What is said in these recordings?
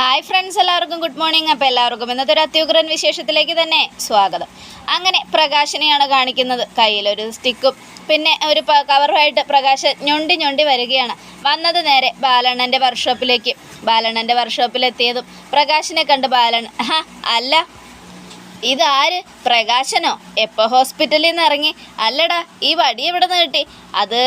Hi friends എല്ലാവർക്കും good morning അപ്പോൾ എല്ലാവർക്കും ഇന്നത്തെ ഒരു അത്യുഗ്രൻ വിശേഷത്തിലേക്ക് തന്നെ സ്വാഗതം. അങ്ങനെ പ്രകാശനെയാണ് കാണിക്കുന്നത്. കയ്യിലൊരു സ്റ്റിക്കും പിന്നെ ഒരു കവറുമായിട്ട് പ്രകാശ് ഞൊണ്ടി ഞൊണ്ടി വരികയാണ്. വന്നത് നേരെ ബാലണ്ണന്റെ വർക്ക്ഷോപ്പിലേക്ക് ബാലണ്ണന്റെ വർക്ക്ഷോപ്പിലെത്തിയതും പ്രകാശിനെ കണ്ട് ബാലണ്ണ ഹാ അല്ല ഇതാര്? പ്രകാശനോ? എപ്പോൾ ഹോസ്പിറ്റലിൽ നിന്ന് ഇറങ്ങി? അല്ലടാ ഈ വടി എവിടെ നിന്ന് കിട്ടി? അത്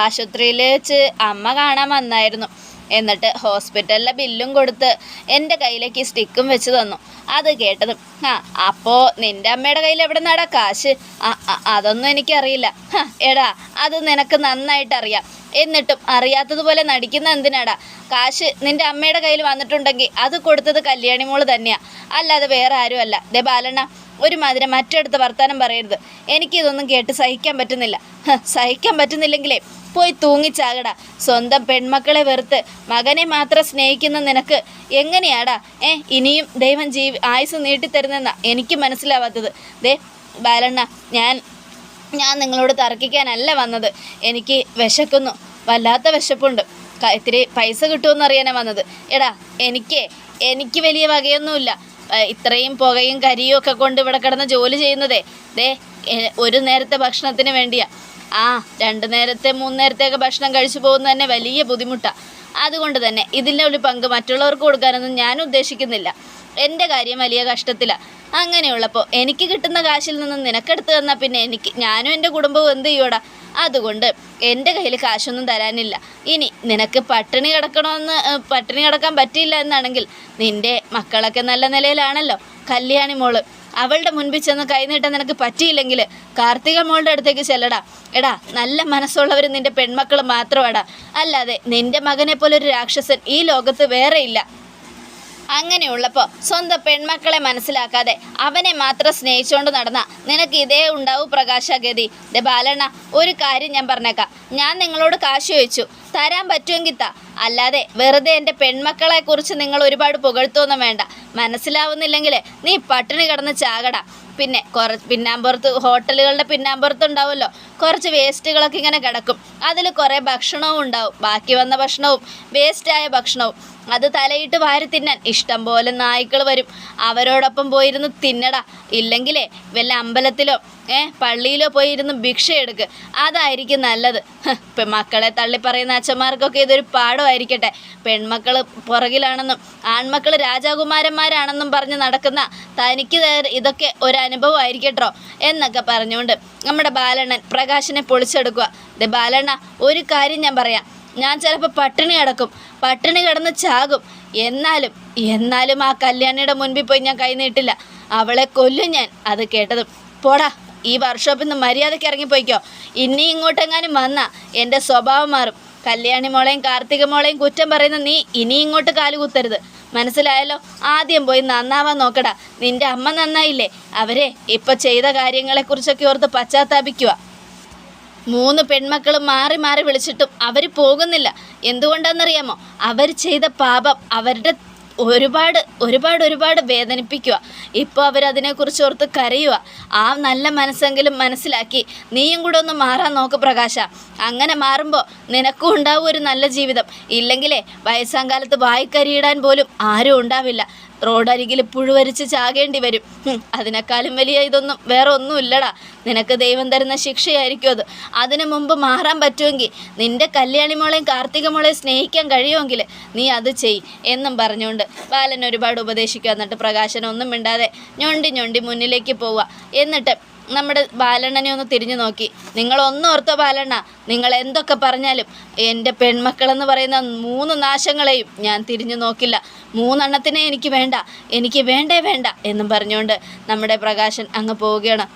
ആശുപത്രിയിൽ വെച്ച് അമ്മ കാണാൻ വന്നായിരുന്നു. എന്നിട്ട് ഹോസ്പിറ്റലിലെ ബില്ലും കൊടുത്ത് എന്റെ കയ്യിലേക്ക് സ്റ്റിക്കും വെച്ച് തന്നു. അത് കേട്ടതും ആ അപ്പോൾ നിന്റെ അമ്മയുടെ കയ്യിൽ എവിടെ നിന്നാടാ കാശ് അതൊന്നും എനിക്കറിയില്ല. എടാ അത് നിനക്ക് നന്നായിട്ട് അറിയാം. എന്നിട്ടും അറിയാത്തതുപോലെ നടിക്കുന്ന എന്തിനാടാ? കാശ് നിന്റെ അമ്മയുടെ കയ്യിൽ വന്നിട്ടുണ്ടെങ്കിൽ അത് കൊടുത്തത് കല്യാണിമോൾ തന്നെയാണ് തന്നെയാ. അല്ലാതെ വേറെ ആരുമല്ല. ദേ ബാലണ്ണ ഒരുമാതിരി മറ്റടുത്ത് വർത്താനം പറയരുത്. എനിക്കിതൊന്നും കേട്ട് സഹിക്കാൻ പറ്റുന്നില്ല. സഹിക്കാൻ പറ്റുന്നില്ലെങ്കിലേ പോയി തൂങ്ങിച്ചാകടാ. സ്വന്തം പെൺമക്കളെ വെറുത്ത് മകനെ മാത്രം സ്നേഹിക്കുന്ന നിനക്ക് എങ്ങനെയാടാ? ഏ ഇനിയും ദൈവം ജീവി ആയുസ് നീട്ടിത്തരുന്നെന്നാ എനിക്ക് മനസ്സിലാവാത്തത്. ദേ ബാലണ്ണ ഞാൻ ഞാൻ നിങ്ങളോട് തർക്കിക്കാനല്ല വന്നത്. എനിക്ക് വിശക്കുന്നു. വല്ലാത്ത വിശപ്പുണ്ട്. ഇത്തിരി പൈസ കിട്ടുമെന്ന് അറിയാനാണ് വന്നത്. എടാ എനിക്ക് എനിക്ക് വലിയ വകയൊന്നുമില്ല. ഇത്രയും പുകയും കരിയും ഒക്കെ കൊണ്ട് ഇവിടെ കിടന്ന് ജോലി ചെയ്യുന്നതേ. ദേ ഒരു നേരത്തെ ഭക്ഷണത്തിന് വേണ്ടിയാ. ആ രണ്ട് നേരത്തെ മൂന്ന് നേരത്തെയൊക്കെ ഭക്ഷണം കഴിച്ചു പോകുന്നത് തന്നെ വലിയ ബുദ്ധിമുട്ടാണ് അതുകൊണ്ട് തന്നെ ഇതിന്റെ ഒരു പങ്ക് മറ്റുള്ളവർക്ക് കൊടുക്കാനൊന്നും ഞാൻ ഉദ്ദേശിക്കുന്നില്ല. എന്റെ കാര്യം വലിയ കഷ്ടത്തിലാണ് അങ്ങനെയുള്ളപ്പോൾ എനിക്ക് കിട്ടുന്ന കാശിൽ നിന്ന് നിനക്കെടുത്ത് തന്നാൽ പിന്നെ എനിക്ക് ഞാനും എന്റെ കുടുംബവും എന്ത് ചെയ്യൂടാ അതുകൊണ്ട് എന്റെ കയ്യിൽ കാശൊന്നും തരാനില്ല. ഇനി നിനക്ക് പട്ടിണി കിടക്കണമെന്ന് പട്ടിണി കിടക്കാൻ പറ്റിയില്ല എന്നാണെങ്കിൽ നിന്റെ മക്കളൊക്കെ നല്ല നിലയിലാണല്ലോ. കല്യാണി മോൾ അവളുടെ മുൻപിൽ ചെന്ന് കൈനീട്ടാൻ നിനക്ക് പറ്റിയില്ലെങ്കിൽ കാർത്തിക മോളുടെ അടുത്തേക്ക് ചെല്ലടാ. എടാ നല്ല മനസ്സുള്ളവർ നിന്റെ പെൺമക്കൾ മാത്രമാടാ അല്ലാതെ നിന്റെ മകനെ പോലെ ഒരു രാക്ഷസൻ ഈ ലോകത്ത് വേറെയില്ല അങ്ങനെയുള്ളപ്പോൾ സ്വന്തം പെൺമക്കളെ മനസ്സിലാക്കാതെ അവനെ മാത്രം സ്നേഹിച്ചുകൊണ്ട് നടന്ന നിനക്ക് ഇതേ ഉണ്ടാവൂ പ്രകാശഗതി ദേ ബാലണ്ണ ഒരു കാര്യം ഞാൻ പറഞ്ഞേക്കാം. ഞാൻ നിങ്ങളോട് കാശ് ചോദിച്ചു. തരാൻ പറ്റുമെങ്കിൽ താ. അല്ലാതെ വെറുതെ എന്റെ പെൺമക്കളെ കുറിച്ച് നിങ്ങൾ ഒരുപാട് പുകഴ്ത്തൊന്നും വേണ്ട. മനസ്സിലാവുന്നില്ലെങ്കിൽ നീ പട്ടിണി കിടന്ന് ചാകടാ. പിന്നെ കുറച്ച് പിന്നാമ്പുറത്ത് ഹോട്ടലുകളുടെ പിന്നാമ്പുറത്ത് ഉണ്ടാവുമല്ലോ കുറച്ച് വേസ്റ്റുകളൊക്കെ ഇങ്ങനെ കിടക്കും. അതിൽ കുറേ ഭക്ഷണവും ഉണ്ടാവും. ബാക്കി വന്ന ഭക്ഷണവും വേസ്റ്റായ ഭക്ഷണവും. അത് തലയിട്ട് വാരി തിന്നാൻ ഇഷ്ടം പോലെ നായ്ക്കൾ വരും. അവരോടൊപ്പം പോയിരുന്ന് തിന്നടാ. ഇല്ലെങ്കിലേ വല്ല അമ്പലത്തിലോ ഏ പള്ളിയിലോ പോയിരുന്ന് ഭിക്ഷ എടുക്ക്. അതായിരിക്കും നല്ലത്. ഇപ്പം മക്കളെ തള്ളിപ്പറയുന്ന അച്ഛന്മാർക്കൊക്കെ ഇതൊരു പാഠമായിരിക്കട്ടെ. പെൺമക്കൾ പുറകിലാണെന്നും ആൺമക്കൾ രാജകുമാരന്മാരാണെന്നും പറഞ്ഞ് നടക്കുന്ന തനിക്ക് ഇതൊക്കെ ഒരു അനുഭവമായിരിക്കട്ടോ എന്നൊക്കെ പറഞ്ഞുകൊണ്ട് നമ്മുടെ ബാലണ്ണൻ പ്രകാശനെ പൊളിച്ചെടുക്കുക. ദേ ബാലണ്ണ ഒരു കാര്യം ഞാൻ പറയാം. ഞാൻ ചിലപ്പോൾ പട്ടിണി കിടക്കും. പട്ടിണി കിടന്ന് ചാകും. എന്നാലും എന്നാലും ആ കല്യാണിയുടെ മുൻപിൽ പോയി ഞാൻ കൈ നീട്ടില്ല. അവളെ കൊല്ലും ഞാൻ അത് കേട്ടതും. പോടാ ഈ വർക്ക്ഷോപ്പിൽ നിന്ന് മര്യാദയ്ക്ക് ഇറങ്ങിപ്പോയിക്കോ ഇനി ഇങ്ങോട്ടെങ്ങാനും വന്നാ എന്റെ സ്വഭാവം മാറും. കല്യാണി മോളെയും കാർത്തിക മോളെയും കുറ്റം പറയുന്ന നീ ഇനി ഇങ്ങോട്ട് കാലുകുത്തരുത് മനസ്സിലായല്ലോ? ആദ്യം പോയി നന്നാവാൻ നോക്കടാ. നിന്റെ അമ്മ നന്നായില്ലേ? അവരെ ഇപ്പൊ ചെയ്ത കാര്യങ്ങളെക്കുറിച്ചൊക്കെ ഓർത്ത് പശ്ചാത്താപിക്കുക മൂന്ന് പെൺമക്കളും മാറി മാറി വിളിച്ചിട്ടും അവർ പോകുന്നില്ല. എന്തുകൊണ്ടാണെന്നറിയാമോ അവർ ചെയ്ത പാപം അവരുടെ ഒരുപാട് ഒരുപാട് ഒരുപാട് വേദനിപ്പിക്കുക. ഇപ്പോൾ അവരതിനെക്കുറിച്ച് ഓർത്ത് കരയുക. ആ നല്ല മനസ്സെങ്കിലും മനസ്സിലാക്കി നീയും കൂടെ ഒന്ന് മാറാൻ നോക്ക് പ്രകാശ. അങ്ങനെ മാറുമ്പോൾ നിനക്കും ഉണ്ടാവും ഒരു നല്ല ജീവിതം. ഇല്ലെങ്കിലേ വയസ്സാം കാലത്ത് വായിക്കരിയിടാൻ പോലും ആരും ഉണ്ടാവില്ല. റോഡരികിൽ പുഴുവരിച്ച് ചാകേണ്ടി വരും. അതിനേക്കാളും വലിയ ഇതൊന്നും വേറെ ഒന്നുമില്ലടാ. നിനക്ക് ദൈവം തരുന്ന ശിക്ഷയായിരിക്കും അത്. അതിനു മുമ്പ് മാറാൻ പറ്റുമെങ്കിൽ നിന്റെ കല്യാണി മോളെയും കാർത്തിക മോളെയും സ്നേഹിക്കാൻ കഴിയുമെങ്കിൽ നീ അത് ചെയ് എന്നും പറഞ്ഞുകൊണ്ട് ബാലൻ ഒരുപാട് ഉപദേശിക്കുക എന്നിട്ട് പ്രകാശനം ഒന്നും മിണ്ടാതെ ഞൊണ്ടി ഞൊണ്ടി മുന്നിലേക്ക് പോവുക എന്നിട്ട് നമ്മുടെ ബാലണ്ണനെ ഒന്ന് തിരിഞ്ഞു നോക്കി. നിങ്ങൾ ഒന്നും ഓർത്തോ ബാലണ്ണ നിങ്ങൾ എന്തൊക്കെ പറഞ്ഞാലും എന്റെ പെൺമക്കളെന്ന് പറയുന്ന മൂന്ന് നാശങ്ങളെയും ഞാൻ തിരിഞ്ഞു നോക്കില്ല. മൂന്നെണ്ണത്തിനെ എനിക്ക് വേണ്ട എനിക്ക് വേണ്ടേ വേണ്ട എന്നും പറഞ്ഞുകൊണ്ട് നമ്മുടെ പ്രകാശൻ അങ്ങ് പോവുകയാണ്.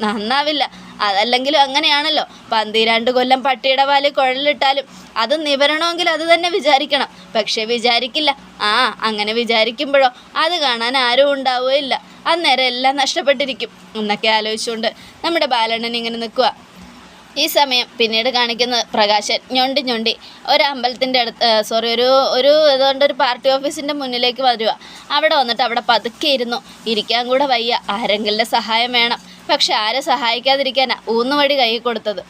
നന്നാവില്ല. അതല്ലെങ്കിലും അങ്ങനെയാണല്ലോ. പന്തിരാണ്ട് കൊല്ലം പട്ടിയുടെ പാൽ കുഴലിട്ടാലും അത് നിവരണമെങ്കിൽ അത് തന്നെ വിചാരിക്കണം. പക്ഷേ വിചാരിക്കില്ല. ആ അങ്ങനെ വിചാരിക്കുമ്പോഴോ അത് കാണാൻ ആരും ഉണ്ടാവുകയില്ല. അന്നേരം എല്ലാം നഷ്ടപ്പെട്ടിരിക്കും. എന്നൊക്കെ ആലോചിച്ചുകൊണ്ട് നമ്മുടെ ബാലണ്ണൻ ഇങ്ങനെ നിൽക്കുക ഈ സമയം പിന്നീട് കാണിക്കുന്ന പ്രകാശൻ. ഞൊണ്ടി ഞൊണ്ടി. ഒരു അമ്പലത്തിന്റെ അടുത്ത് സോറി ഒരു ഒരു ഇതുകൊണ്ട് ഒരു പാർട്ടി ഓഫീസിന്റെ മുന്നിലേക്ക് വരിക. അവിടെ വന്നിട്ട് അവിടെ പതുക്കെ ഇരുന്നു. ഇരിക്കാൻ കൂടെ വയ്യ. ആരെങ്കിലും സഹായം വേണം. പക്ഷെ ആരെ സഹായിക്കാതിരിക്കാനാ ഊന്നുവടി കൈ കൊടുത്തത്.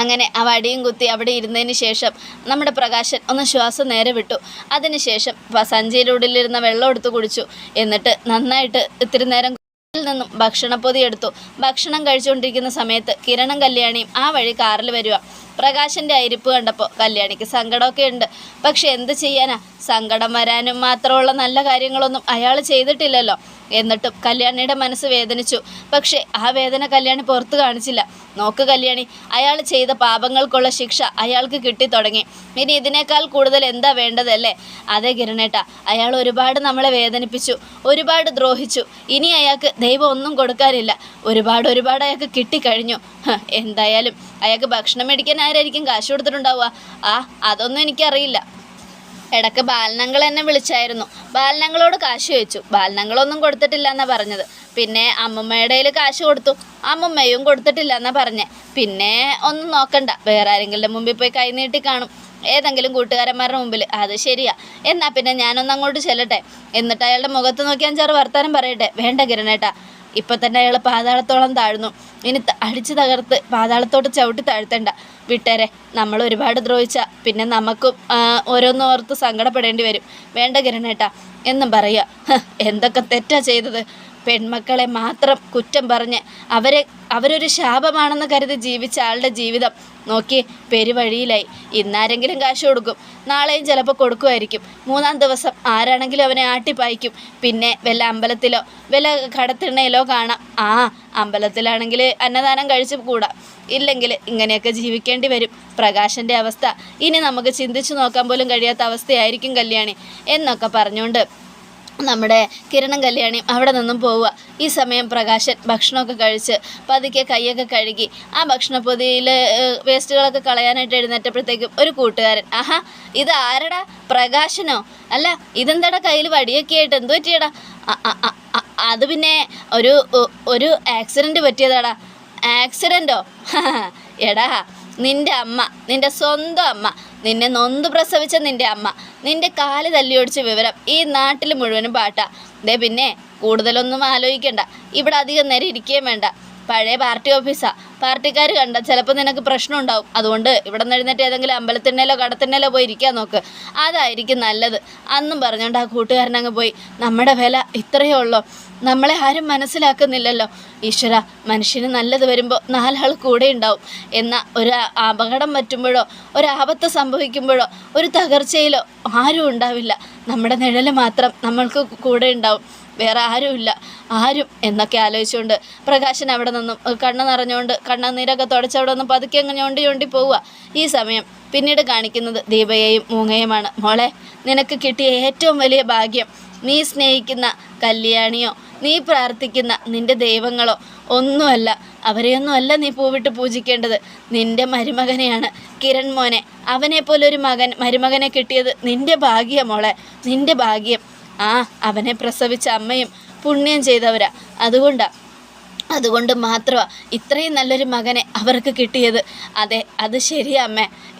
അങ്ങനെ ആ വടിയും കുത്തി അവിടെ ഇരുന്നതിന് ശേഷം നമ്മുടെ പ്രകാശൻ ഒന്ന് ശ്വാസം നേരെ വിട്ടു. അതിനുശേഷം സഞ്ചിയിലുള്ളിലിരുന്ന വെള്ളം എടുത്ത് കുടിച്ചു. എന്നിട്ട് നന്നായിട്ട് ഇത്തിരി നേരം നിന്നും ഭക്ഷണപ്പൊതി എടുത്തു. ഭക്ഷണം കഴിച്ചുകൊണ്ടിരിക്കുന്ന സമയത്ത് കിരണം കല്യാണിയും ആ വഴി കാറിൽ വരിക പ്രകാശന്റെ അരിപ്പ് കണ്ടപ്പോൾ കല്യാണിക്ക് സങ്കടമൊക്കെ ഉണ്ട്. പക്ഷെ എന്ത് ചെയ്യാനാ? സങ്കടം വരാനും മാത്രമുള്ള നല്ല കാര്യങ്ങളൊന്നും അയാൾ ചെയ്തിട്ടില്ലല്ലോ. എന്നിട്ടും കല്യാണിയുടെ മനസ്സ് വേദനിച്ചു. പക്ഷേ ആ വേദന കല്യാണി പുറത്ത് കാണിച്ചില്ല. നോക്ക് കല്യാണി അയാൾ ചെയ്ത പാപങ്ങൾക്കുള്ള ശിക്ഷ അയാൾക്ക് കിട്ടി തുടങ്ങി. ഇനി ഇതിനേക്കാൾ കൂടുതൽ എന്താ വേണ്ടതല്ലേ? അതെ കിരണേട്ട അയാൾ ഒരുപാട് നമ്മളെ വേദനിപ്പിച്ചു ഒരുപാട് ദ്രോഹിച്ചു. ഇനി അയാൾക്ക് ദൈവം ഒന്നും കൊടുക്കാനില്ല. ഒരുപാട് ഒരുപാട് അയാൾക്ക് കിട്ടിക്കഴിഞ്ഞു. എന്തായാലും അയാൾക്ക് ഭക്ഷണം മേടിക്കാൻ ആരായിരിക്കും കാശ് കൊടുത്തിട്ടുണ്ടാവുക. ആ അതൊന്നും എനിക്കറിയില്ല. ഇടയ്ക്ക് ബാലനങ്ങൾ എന്നെ വിളിച്ചായിരുന്നു. ബാലനങ്ങളോട് കാശ് ചോദിച്ചു. ബാലനങ്ങളൊന്നും കൊടുത്തിട്ടില്ല എന്നാ പറഞ്ഞത്. പിന്നെ അമ്മമ്മയുടെ കാശ് കൊടുത്തു. അമ്മമ്മയും കൊടുത്തിട്ടില്ല എന്നാ പറഞ്ഞേ. പിന്നെ ഒന്നും നോക്കണ്ട. വേറെ ആരെങ്കിലും മുമ്പിൽ പോയി കൈ നീട്ടി കാണും. ഏതെങ്കിലും കൂട്ടുകാരന്മാരുടെ മുമ്പിൽ അത് ശരിയാ. എന്നാ പിന്നെ ഞാനൊന്ന് അങ്ങോട്ട് ചെല്ലട്ടെ. എന്നിട്ട് അയാളുടെ മുഖത്ത് നോക്കി അഞ്ചാറ് വർത്താനം പറയട്ടെ. വേണ്ട കിരണേട്ടാ ഇപ്പൊ തന്നെ അയാൾ പാതാളത്തോളം താഴ്ന്നു. ഇനി അടിച്ചു തകർത്ത് പാതാളത്തോട്ട് ചവിട്ടി താഴ്ത്തണ്ട. വിട്ടേരെ നമ്മൾ ഒരുപാട് ദ്രോഹിച്ച പിന്നെ നമുക്കും ഓരോന്നോർത്ത് സങ്കടപ്പെടേണ്ടി വരും. വേണ്ട കിരണേട്ടാ എന്നും പറയുക. എന്തൊക്കെ തെറ്റാ ചെയ്തത്? പെൺമക്കളെ മാത്രം കുറ്റം പറഞ്ഞ് അവരെ അവരൊരു ശാപമാണെന്ന് കരുതി ജീവിച്ച ആളുടെ ജീവിതം നോക്കി പെരുവഴിയിലായി. ഇന്നാരെങ്കിലും കാശ് കൊടുക്കും നാളെയും ചിലപ്പോൾ കൊടുക്കുമായിരിക്കും. മൂന്നാം ദിവസം ആരാണെങ്കിലും അവനെ ആട്ടിപ്പായിക്കും. പിന്നെ വല്ല അമ്പലത്തിലോ വല്ല കടത്തിണ്ണയിലോ കാണാം. ആ അമ്പലത്തിലാണെങ്കിൽ അന്നദാനം കഴിച്ചു കൂടാം. ഇല്ലെങ്കിൽ ഇങ്ങനെയൊക്കെ ജീവിക്കേണ്ടി വരും. പ്രകാശന്റെ അവസ്ഥ. ഇനി നമുക്ക് ചിന്തിച്ചു നോക്കാൻ പോലും കഴിയാത്ത അവസ്ഥയായിരിക്കും കല്യാണി എന്നൊക്കെ പറഞ്ഞുകൊണ്ട് നമ്മുടെ കിരണം കല്യാണി അവിടെ നിന്നും പോവുക. ഈ സമയം പ്രകാശൻ ഭക്ഷണമൊക്കെ കഴിച്ച് പതുക്കെ കൈയൊക്കെ കഴുകി ആ ഭക്ഷണപ്പൊതിയിൽ വേസ്റ്റുകളൊക്കെ കളയാനായിട്ട് എഴുന്നേറ്റപ്പോഴത്തേക്കും ഒരു കൂട്ടുകാരൻ ആഹാ ഇത് ആരടാ? പ്രകാശനോ? അല്ല ഇതെന്താടാ കയ്യിൽ വടിയൊക്കെ ആയിട്ട്? എന്തു പറ്റിയടാ? "അ- അ- അ- അ- അത് പിന്നെ ഒരു ഒരു ആക്സിഡന്റ് പറ്റിയതാടാ. ആക്സിഡന്റോ എടാ നിന്റെ അമ്മ നിന്റെ സ്വന്തം അമ്മ നിന്നെ നൊന്ത് പ്രസവിച്ച നിന്റെ അമ്മ നിന്റെ കാൽ തല്ലിയൊടിച്ച വിവരം ഈ നാട്ടിൽ മുഴുവനും പാട്ടാ. ദേ പിന്നെ കൂടുതലൊന്നും ആലോചിക്കണ്ട. ഇവിടെ അധികം നേരം ഇരിക്കുകയും വേണ്ട. പഴയ പാർട്ടി ഓഫീസാ. പാർട്ടിക്കാർ കണ്ട ചിലപ്പോൾ നിനക്ക് പ്രശ്നം ഉണ്ടാവും. അതുകൊണ്ട് ഇവിടെ നിന്ന് എഴുന്നേറ്റ് ഏതെങ്കിലും അമ്പലത്തിണ്ണയിലോ കടത്തിണ്ണയിലോ പോയി ഇരിക്കാൻ നോക്ക്. അതായിരിക്കും നല്ലത്. അന്നും പറഞ്ഞുകൊണ്ട് ആ കൂട്ടുകാരനങ്ങ് പോയി. നമ്മുടെ വില ഇത്രയേ ഉള്ളൂ. നമ്മളെ ആരും മനസ്സിലാക്കുന്നില്ലല്ലോ. ഈശ്വര മനുഷ്യന് നല്ലത് വരുമ്പോൾ നാലാൾ കൂടെ ഉണ്ടാവും. എന്ന ഒരു അപകടം പറ്റുമ്പോഴോ ഒരു ആപത്ത് സംഭവിക്കുമ്പോഴോ ഒരു തകർച്ചയിലോ ആരും ഉണ്ടാവില്ല. നമ്മുടെ നിഴൽ മാത്രം നമ്മൾക്ക് കൂടെ ഉണ്ടാവും. വേറെ ആരുമില്ല. ആരും എന്നൊക്കെ ആലോചിച്ചുകൊണ്ട് പ്രകാശൻ അവിടെ നിന്നും കണ്ണ് നിറഞ്ഞുകൊണ്ട് കണ്ണുനീരൊക്കെ തുടച്ച് അവിടെ നിന്ന് പതുക്കെ അങ്ങ് ഞൊണ്ടി ഞൊണ്ടി പോവുക. ഈ സമയം പിന്നീട് കാണിക്കുന്നത് ദീപയെയും മൂങ്ങയുമാണ് മോളെ നിനക്ക് കിട്ടിയ ഏറ്റവും വലിയ ഭാഗ്യം നീ സ്നേഹിക്കുന്ന കല്യാണിയോ നീ പ്രാർത്ഥിക്കുന്ന നിന്റെ ദൈവങ്ങളോ ഒന്നുമല്ല. അവരെയൊന്നുമല്ല നീ പൂവിട്ട് പൂജിക്കേണ്ടത്. നിന്റെ മരുമകനെയാണ് കിരൺ മോനെ. അവനെ പോലെ ഒരു മകൻ മരുമകനെ കിട്ടിയത് നിന്റെ ഭാഗ്യം മോളെ. നിന്റെ ഭാഗ്യം. ആ അവനെ പ്രസവിച്ച അമ്മയും പുണ്യം ചെയ്തവരാ. അതുകൊണ്ടാ അതുകൊണ്ട് മാത്രമാണ് ഇത്രയും നല്ലൊരു മകനെ അവർക്ക് കിട്ടിയത്. അതെ അത് ശരിയാ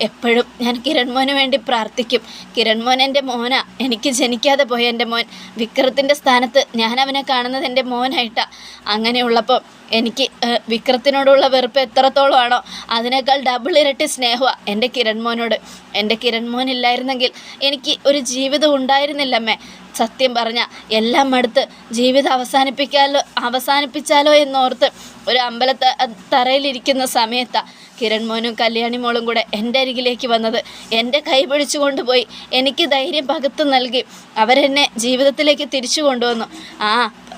എപ്പോഴും ഞാൻ കിരൺമോന് വേണ്ടി പ്രാർത്ഥിക്കും. കിരൺമോൻ എന്റെ മോനാ. എനിക്ക് ജനിക്കാതെ പോയ എന്റെ മോൻ. വിക്രത്തിന്റെ സ്ഥാനത്ത് ഞാൻ അവനെ കാണുന്നത് എന്റെ മോനായിട്ടാണ് അങ്ങനെയുള്ളപ്പോൾ എനിക്ക് വിക്രത്തിനോടുള്ള വെറുപ്പ് എത്രത്തോളമാണോ അതിനേക്കാൾ ഡബിൾ ഇരട്ടി സ്നേഹമാണ് എന്റെ കിരൺമോനോട്. എന്റെ കിരൺമോൻ ഇല്ലായിരുന്നെങ്കിൽ എനിക്ക് ഒരു ജീവിതം ഉണ്ടായിരുന്നില്ലമ്മേ. സത്യം പറഞ്ഞ എല്ലാം മടുത്ത് ജീവിതം അവസാനിപ്പിക്കാലോ അവസാനിപ്പിച്ചാലോ എന്നോർത്ത് ഒരു അമ്പലത്ത തറയിലിരിക്കുന്ന സമയത്താണ് കിരൺ മോനും കല്യാണി മോളും കൂടെ എന്റെ അരികിലേക്ക് വന്നത്. എന്റെ കൈ പിടിച്ചു കൊണ്ടുപോയി എനിക്ക് ധൈര്യം പകുത്തു നൽകി അവരെന്നെ ജീവിതത്തിലേക്ക് തിരിച്ചു കൊണ്ടുവന്നു. ആ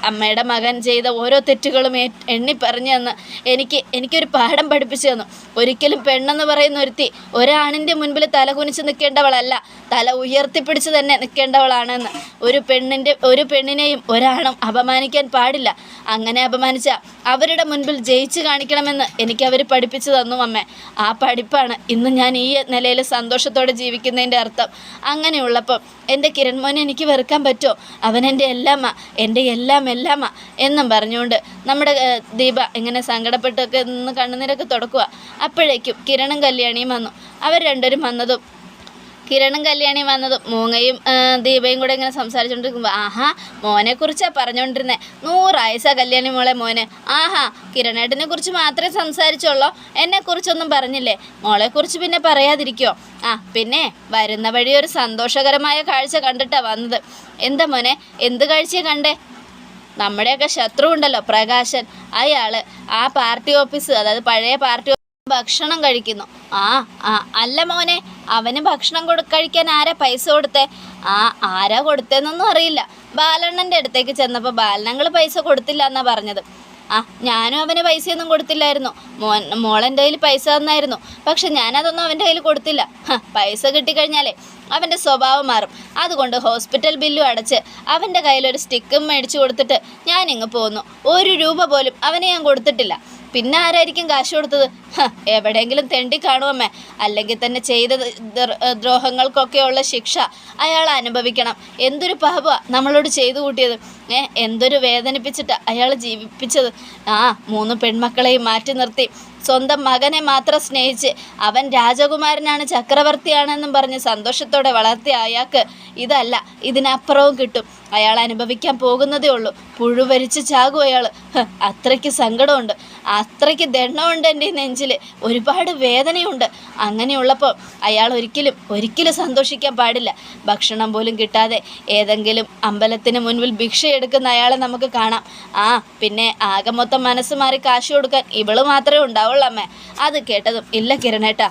അമ്മയുടെ മകൻ ചെയ്ത ഓരോ തെറ്റുകളും എണ്ണി പറഞ്ഞു തന്ന് എനിക്ക് എനിക്കൊരു പാഠം പഠിപ്പിച്ചു തന്നു. ഒരിക്കലും പെണ്ണെന്ന് പറയുന്ന ഒരുത്തി ഒരാണിന്റെ മുൻപിൽ തലകുനിച്ച് നിൽക്കേണ്ടവളല്ല. തല ഉയർത്തിപ്പിടിച്ച് തന്നെ നിൽക്കേണ്ടവളാണെന്ന്. ഒരു പെണ്ണിന്റെ ഒരു പെണ്ണിനെയും ഒരാണും അപമാനിക്കാൻ പാടില്ല. അങ്ങനെ അപമാനിച്ച അവരുടെ മുൻപിൽ ജയിച്ചു കാണിക്കണമെന്ന് എനിക്ക് അവർ പഠിപ്പിച്ചു തന്നു അമ്മേ. ആ പഠിപ്പാണ് ഇന്ന് ഞാൻ ഈ നിലയിൽ സന്തോഷത്തോടെ ജീവിക്കുന്നതിന്റെ അർത്ഥം. അങ്ങനെയുള്ളപ്പം എന്റെ കിരൺമോനെ എനിക്ക് വെറുക്കാൻ പറ്റുമോ അവൻ എന്റെ എല്ലാമ്മ എന്റെ എല്ലാം എല്ലാമ്മ എന്നും പറഞ്ഞുകൊണ്ട് നമ്മുടെ ദീപ ഇങ്ങനെ സങ്കടപ്പെട്ടൊക്കെ നിന്ന് കണ്ണുനീരൊക്കെ തുടക്കുക അപ്പോഴേക്കും കിരണും കല്യാണിയും വന്നു. അവർ രണ്ടുപേരും വന്നതും കിരണും കല്യാണി വന്നതും മൂങ്ങയും ദീപയും കൂടെ ഇങ്ങനെ സംസാരിച്ചുകൊണ്ടിരിക്കുമ്പോൾ ആഹാ മോനെ മോനെക്കുറിച്ചാണ് പറഞ്ഞുകൊണ്ടിരുന്നത് നൂറായസ കല്യാണി മോളെ മോനെ. ആഹാ കിരണേട്ടനെ കുറിച്ച് മാത്രമേ സംസാരിച്ചുള്ളൂ? എന്നെക്കുറിച്ചൊന്നും പറഞ്ഞില്ലേ? മോളെക്കുറിച്ച് പിന്നെ പറയാതിരിക്കോ? ആ പിന്നെ വരുന്ന വഴി ഒരു സന്തോഷകരമായ കാഴ്ച കണ്ടിട്ടാ വന്നത്. എന്താ മോനെ എന്ത് കാഴ്ചയാണ് കണ്ടേ? നമ്മുടെയൊക്കെ ശത്രു ഉണ്ടല്ലോ പ്രകാശൻ. അയാൾ ആ പാർട്ടി ഓഫീസ് അതായത് പഴയ പാർട്ടി ഭക്ഷണം കഴിക്കുന്നു. ആ അല്ല മോനെ അവന് ഭക്ഷണം കൊടു കഴിക്കാൻ ആരാ പൈസ കൊടുത്തേ? ആ ആരാ കൊടുത്തേന്നൊന്നും അറിയില്ല. ബാലണ്ണന്റെ അടുത്തേക്ക് ചെന്നപ്പോൾ ബാലനങ്ങൾ പൈസ കൊടുത്തില്ല എന്നാ പറഞ്ഞത്. ആ ഞാനും അവന് പൈസയൊന്നും കൊടുത്തില്ലായിരുന്നു. മോൻ മോളെന്റെ കയ്യിൽ പൈസ തന്നായിരുന്നു. പക്ഷെ ഞാനതൊന്നും അവന്റെ കയ്യിൽ കൊടുത്തില്ല. പൈസ കിട്ടിക്കഴിഞ്ഞാലേ അവന്റെ സ്വഭാവം മാറും. അതുകൊണ്ട് ഹോസ്പിറ്റൽ ബില്ലും അടച്ച് അവന്റെ കയ്യിൽ ഒരു സ്റ്റിക്കും മേടിച്ചു കൊടുത്തിട്ട് ഞാൻ ഇങ്ങ് പോന്നു. ഒരു രൂപ പോലും അവനെ ഞാൻ കൊടുത്തിട്ടില്ല. പിന്നെ ആരായിരിക്കും കാശ് കൊടുത്തത്? എവിടെയെങ്കിലും തെണ്ടി കാണുമമ്മേ അല്ലെങ്കിൽ തന്നെ ചെയ്ത ദ്ര- ദ്രോഹങ്ങൾക്കൊക്കെയുള്ള ശിക്ഷ അയാൾ അനുഭവിക്കണം. എന്തൊരു പാപ നമ്മളോട് ചെയ്തു കൂട്ടിയത്. ഏ എന്തൊരു വേദനിപ്പിച്ചിട്ട് അയാൾ ജീവിപ്പിച്ചത്. ആ മൂന്ന് പെൺമക്കളെയും മാറ്റി നിർത്തി. സ്വന്തം മകനെ മാത്രം സ്നേഹിച്ച് അവൻ രാജകുമാരനാണ് ചക്രവർത്തിയാണെന്നും പറഞ്ഞ് സന്തോഷത്തോടെ വളർത്തിയ അയാൾക്ക് ഇതല്ല ഇതിനപ്പുറവും കിട്ടും. അയാൾ അനുഭവിക്കാൻ പോകുന്നതേ ഉള്ളൂ. പുഴുവരിച്ച് ചാകും അയാൾ അത്രയ്ക്ക് സങ്കടമുണ്ട്. അത്രയ്ക്ക് ദണ്ണമുണ്ട് എന്റെ നെഞ്ചിൽ ഒരുപാട് വേദനയുണ്ട്. അങ്ങനെയുള്ളപ്പോൾ അയാൾ ഒരിക്കലും ഒരിക്കലും സന്തോഷിക്കാൻ പാടില്ല. ഭക്ഷണം പോലും കിട്ടാതെ ഏതെങ്കിലും അമ്പലത്തിന് മുൻപിൽ ഭിക്ഷ എടുക്കുന്ന അയാളെ നമുക്ക് കാണാം. ആ പിന്നെ ആകെ മൊത്തം മനസ്സ് മാറി കാശ് കൊടുക്കാൻ ഇവൾ മാത്രമേ ഉണ്ടാവുള്ളൂ അമ്മേ. അത് കേട്ടതും ഇല്ല കിരണേട്ടാ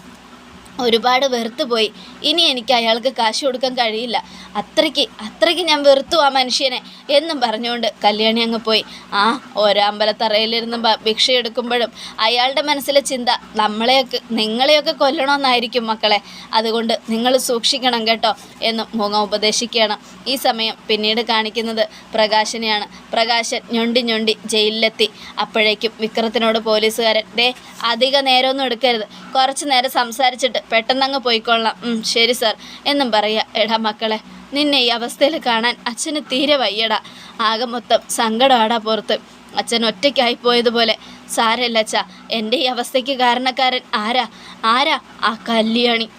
ഒരുപാട് വെറുത്തു പോയി. ഇനി എനിക്ക് അയാൾക്ക് കാശ് കൊടുക്കാൻ കഴിയില്ല. അത്രയ്ക്ക് അത്രയ്ക്ക് ഞാൻ വെറുത്തു ആ മനുഷ്യനെ എന്നും പറഞ്ഞുകൊണ്ട് കല്യാണി അങ്ങ് പോയി. ആ ഒരമ്പലത്തറയിലിരുന്ന് ഭിക്ഷയെടുക്കുമ്പോഴും അയാളുടെ മനസ്സിലെ ചിന്ത നമ്മളെയൊക്കെ നിങ്ങളെയൊക്കെ കൊല്ലണമെന്നായിരിക്കും മക്കളെ. അതുകൊണ്ട് നിങ്ങൾ സൂക്ഷിക്കണം കേട്ടോ എന്ന് മുഖം ഉപദേശിക്കുകയാണ്. ഈ സമയം പിന്നീട് കാണിക്കുന്നത് പ്രകാശനെയാണ്. പ്രകാശൻ ഞൊണ്ടി ഞൊണ്ടി ജയിലിലെത്തി. അപ്പോഴേക്കും വിക്രത്തിനോട് പോലീസുകാരൻ ദേ അധിക നേരമൊന്നും എടുക്കരുത്. കുറച്ച് നേരം സംസാരിച്ചിട്ട് പെട്ടെന്നങ്ങ് പോയിക്കൊള്ളാം. ശരി സാർ. എന്നും പറയുക. എടാ മക്കളെ നിന്നെ ഈ അവസ്ഥയിൽ കാണാൻ അച്ഛന് തീരെ വയ്യടാ. ആകെ മൊത്തം സങ്കടമാടാ പുറത്ത്. അച്ഛൻ ഒറ്റയ്ക്കായി പോയതുപോലെ. സാരല്ല അച്ഛാ എന്റെ ഈ അവസ്ഥയ്ക്ക് കാരണക്കാരൻ ആരാ? ആരാ ആ കല്യാണി?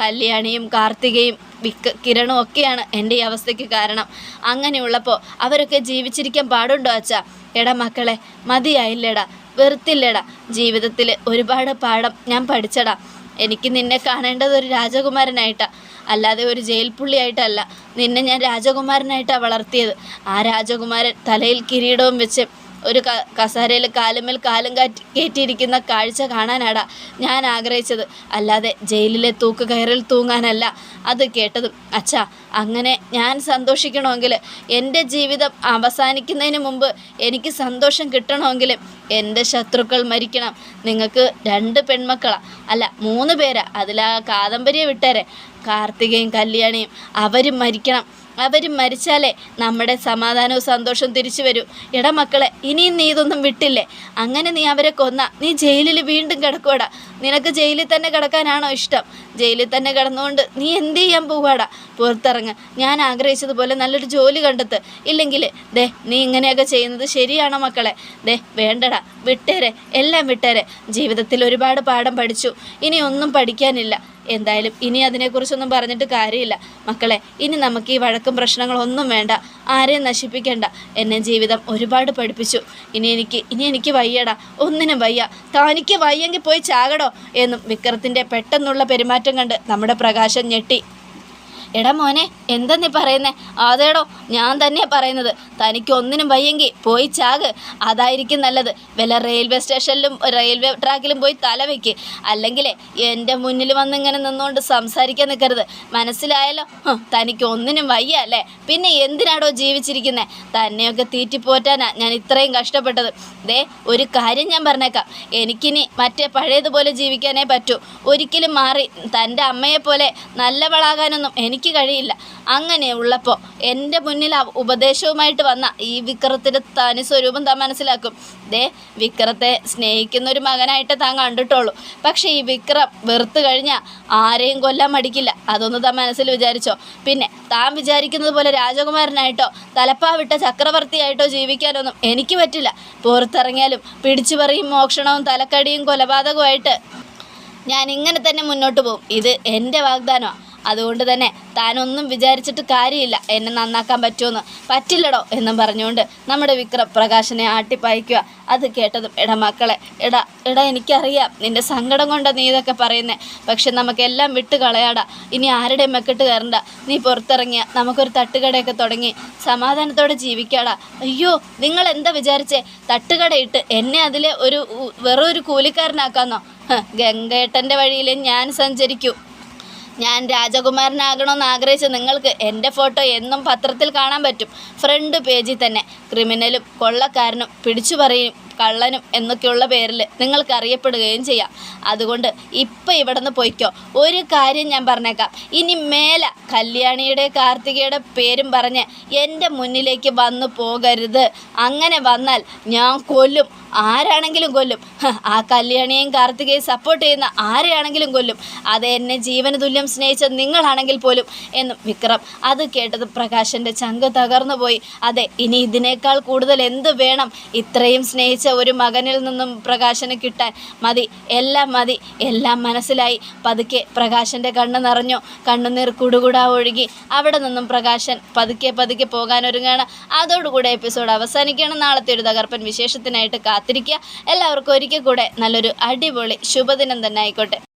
കല്യാണിയും കാർത്തികയും വിക്ക കിരണും ഒക്കെയാണ് എന്റെ ഈ അവസ്ഥയ്ക്ക് കാരണം. അങ്ങനെയുള്ളപ്പോൾ അവരൊക്കെ ജീവിച്ചിരിക്കാൻ പാടുണ്ടോ അച്ഛാ? എടാ മക്കളെ മതിയായില്ലടാ. വെറുത്തില്ലടാ. ജീവിതത്തിൽ ഒരുപാട് പാഠം ഞാൻ പഠിച്ചടാ. എനിക്ക് നിന്നെ കാണേണ്ടത് ഒരു രാജകുമാരനായിട്ടാണ് അല്ലാതെ ഒരു ജയിൽ പുള്ളിയായിട്ടല്ല. നിന്നെ ഞാൻ രാജകുമാരനായിട്ടാണ് വളർത്തിയത്. ആ രാജകുമാരൻ തലയിൽ കിരീടവും വെച്ച് ഒരു കസേരയിൽ കാലുമേൽ കാലും കാറ്റി കയറ്റിയിരിക്കുന്ന കാഴ്ച കാണാനാടാ ഞാൻ ആഗ്രഹിച്ചത്. അല്ലാതെ ജയിലിലെ തൂക്ക് കയറിൽ തൂങ്ങാനല്ല. അത് കേട്ടതും അച്ഛാ അങ്ങനെ ഞാൻ സന്തോഷിക്കണമെങ്കിൽ എന്റെ ജീവിതം അവസാനിക്കുന്നതിന് മുമ്പ് എനിക്ക് സന്തോഷം കിട്ടണമെങ്കിൽ എന്റെ ശത്രുക്കൾ മരിക്കണം. നിങ്ങൾക്ക് രണ്ട് പെൺമക്കളാ. അല്ല മൂന്ന് പേരാ. അതിലാ കാദംബരിയെ വിട്ടേരെ. കാർത്തികയും കല്യാണിയും അവരും മരിക്കണം. അവരും മരിച്ചാലേ നമ്മുടെ സമാധാനവും സന്തോഷവും തിരിച്ചു വരൂ. എടാ മക്കളെ ഇനിയും നീ ഇതൊന്നും വിട്ടില്ലേ? അങ്ങനെ നീ അവരെ കൊന്ന. നീ ജയിലിൽ വീണ്ടും കിടക്കുവാടാ. നിനക്ക് ജയിലിൽ തന്നെ കിടക്കാനാണോ ഇഷ്ടം? ജയിലിൽ തന്നെ കിടന്നുകൊണ്ട് നീ എന്ത് ചെയ്യാൻ പോവാടാ? പുറത്തിറങ്ങ്. ഞാൻ ആഗ്രഹിച്ചതുപോലെ നല്ലൊരു ജോലി കണ്ടെത്ത്. ഇല്ലെങ്കിൽ ദേ നീ ഇങ്ങനെയൊക്കെ ചെയ്യുന്നത് ശരിയാണോ മക്കളെ? ദേ വേണ്ടടാ. വിട്ടേരെ. എല്ലാം വിട്ടേരെ. ജീവിതത്തിൽ ഒരുപാട് പാഠം പഠിച്ചു. ഇനി ഒന്നും പഠിക്കാനില്ല. എന്തായാലും ഇനി അതിനെക്കുറിച്ചൊന്നും പറഞ്ഞിട്ട് കാര്യമില്ല. മക്കളെ ഇനി നമുക്ക് ഈ വഴക്കും പ്രശ്നങ്ങളൊന്നും വേണ്ട. ആരെയും നശിപ്പിക്കേണ്ട. എന്നെ ജീവിതം ഒരുപാട് പഠിപ്പിച്ചു. ഇനി എനിക്ക് ഇനി എനിക്ക് വയ്യടാ. ഒന്നിനും വയ്യ. തനിക്ക് വയ്യെങ്കിൽ പോയി ചാകടോ എന്നും വിക്രത്തിന്റെ പെട്ടെന്നുള്ള പെരുമാറ്റം കണ്ട് നമ്മുടെ പ്രകാശം ഞെട്ടി. എടാ മോനെ എന്താ നീ പറയുന്നേ? അതേടോ ഞാൻ തന്നെയാ പറയുന്നത്. തനിക്ക് ഒന്നിനും വയ്യെങ്കിൽ പോയി ചാക്. അതായിരിക്കും നല്ലത്. വല്ല റെയിൽവേ സ്റ്റേഷനിലും റെയിൽവേ ട്രാക്കിലും പോയി തല വയ്ക്ക് അല്ലെങ്കിലേ എന്റെ മുന്നിൽ വന്ന് ഇങ്ങനെ നിന്നുകൊണ്ട് സംസാരിക്കാൻ നിൽക്കരുത് മനസ്സിലായല്ലോ? തനിക്കൊന്നിനും വയ്യ അല്ലേ? പിന്നെ എന്തിനാടോ ജീവിച്ചിരിക്കുന്നത് തന്നെയൊക്കെ തീറ്റിപ്പോറ്റാനാ ഞാൻ ഇത്രയും കഷ്ടപ്പെട്ടത്. ദേ ഒരു കാര്യം ഞാൻ പറഞ്ഞേക്കാം. എനിക്കിനി മറ്റേ പഴയതുപോലെ ജീവിക്കാനേ പറ്റൂ. ഒരിക്കലും മാറി തന്റെ അമ്മയെപ്പോലെ നല്ലവളാകാനൊന്നും എനിക്ക് കഴിയില്ല. അങ്ങനെ ഉള്ളപ്പോൾ എന്റെ മുന്നിൽ ഉപദേശവുമായിട്ട് വന്ന ഈ വിക്രത്തിന്റെ തനി സ്വരൂപം താൻ മനസ്സിലാക്കും. ദേ വിക്രത്തെ സ്നേഹിക്കുന്ന ഒരു മകനായിട്ട് താൻ കണ്ടിട്ടുള്ളൂ. പക്ഷേ ഈ വിക്രം വെറുത്തു കഴിഞ്ഞാൽ ആരെയും കൊല്ലാൻ മടിക്കില്ല. അതൊന്ന് താൻ മനസ്സിൽ വിചാരിച്ചോ. പിന്നെ താൻ വിചാരിക്കുന്നത് പോലെ രാജകുമാരനായിട്ടോ തലപ്പാവിട്ട ചക്രവർത്തിയായിട്ടോ ജീവിക്കാനൊന്നും എനിക്ക് പറ്റില്ല. പുറത്തിറങ്ങിയാലും പിടിച്ചു പറയും മോഷണവും തലക്കടിയും കൊലപാതകവുമായിട്ട് ഞാൻ ഇങ്ങനെ തന്നെ മുന്നോട്ട് പോകും. ഇത് എന്റെ വാഗ്ദാനമാണ് അതുകൊണ്ട് തന്നെ താനൊന്നും വിചാരിച്ചിട്ട് കാര്യമില്ല. എന്നെ നന്നാക്കാൻ പറ്റുമെന്ന് പറ്റില്ലടോ എന്നും പറഞ്ഞുകൊണ്ട് നമ്മുടെ വിക്രം പ്രകാശനെ ആട്ടിപ്പായിക്കുക. അത് കേട്ടതും എടാ മക്കളെ എടാ എടാ എനിക്കറിയാം നിന്റെ സങ്കടം കൊണ്ട് നീ ഇതൊക്കെ പറയുന്നേ. പക്ഷെ നമുക്കെല്ലാം വിട്ട് കളയാടാ. ഇനി ആരുടെയും മെക്കിട്ട് കയറണ്ട. നീ പുറത്തിറങ്ങിയ നമുക്കൊരു തട്ടുകടയൊക്കെ തുടങ്ങി. സമാധാനത്തോടെ ജീവിക്കാടാ. അയ്യോ നിങ്ങൾ എന്താ വിചാരിച്ചേ? തട്ടുകടയിട്ട് എന്നെ അതിലെ ഒരു വെറൊരു വെറും ഒരു കൂലിക്കാരനാക്കാന്നോ? ഗംഗേട്ടന്റെ വഴിയിൽ ഞാൻ സഞ്ചരിക്കൂ. ഞാൻ രാജകുമാരനാകണമെന്ന് ആഗ്രഹിച്ച നിങ്ങൾക്ക് എന്റെ ഫോട്ടോ എന്നും പത്രത്തിൽ കാണാൻ പറ്റും. ഫ്രണ്ട് പേജിൽ തന്നെ. ക്രിമിനലും കൊള്ളക്കാരനും പിടിച്ചു പറയും കള്ളനും എന്നൊക്കെയുള്ള പേരിൽ നിങ്ങൾക്ക് അറിയപ്പെടുകയും ചെയ്യാം. അതുകൊണ്ട് ഇപ്പം ഇവിടെ നിന്ന് പോയിക്കോ. ഒരു കാര്യം ഞാൻ പറഞ്ഞേക്കാം. ഇനി മേല കല്യാണിയുടെ കാർത്തികയുടെ പേരും പറഞ്ഞ് എന്റെ മുന്നിലേക്ക് വന്നു പോകരുത്. അങ്ങനെ വന്നാൽ ഞാൻ കൊല്ലും. ആരാണെങ്കിലും കൊല്ലും. ആ കല്യാണിയെയും കാർത്തികയും സപ്പോർട്ട് ചെയ്യുന്ന ആരെയാണെങ്കിലും കൊല്ലും. അത് എന്നെ ജീവന തുല്യം സ്നേഹിച്ച നിങ്ങളാണെങ്കിൽ പോലും എന്നും. വിക്രം അത് കേട്ടത് പ്രകാശന്റെ ചങ്ക് തകർന്നു പോയി അതെ ഇനി ഇതിനേക്കാൾ കൂടുതൽ എന്ത് വേണം? ഇത്രയും സ്നേഹിച്ച ഒരു മകനിൽ നിന്നും പ്രകാശന് കിട്ടാൻ മതി. എല്ലാം മതി. എല്ലാം മനസ്സിലായി. പതുക്കെ പ്രകാശന്റെ കണ്ണ് നിറഞ്ഞു. കണ്ണുനീർ കുടുകുടാ ഒഴുകി. അവിടെ നിന്നും പ്രകാശൻ പതുക്കെ പതുക്കെ പോകാനൊരുങ്ങാണ്. അതോടുകൂടെ എപ്പിസോഡ് അവസാനിക്കുകയാണ്. നാളത്തെ ഒരു തകർപ്പൻ വിശേഷത്തിനായിട്ട് കാത്തിരിക്കുക. എല്ലാവർക്കും ഒരിക്കൽ കൂടെ നല്ലൊരു അടിപൊളി ശുഭദിനം തന്നെ ആയിക്കോട്ടെ.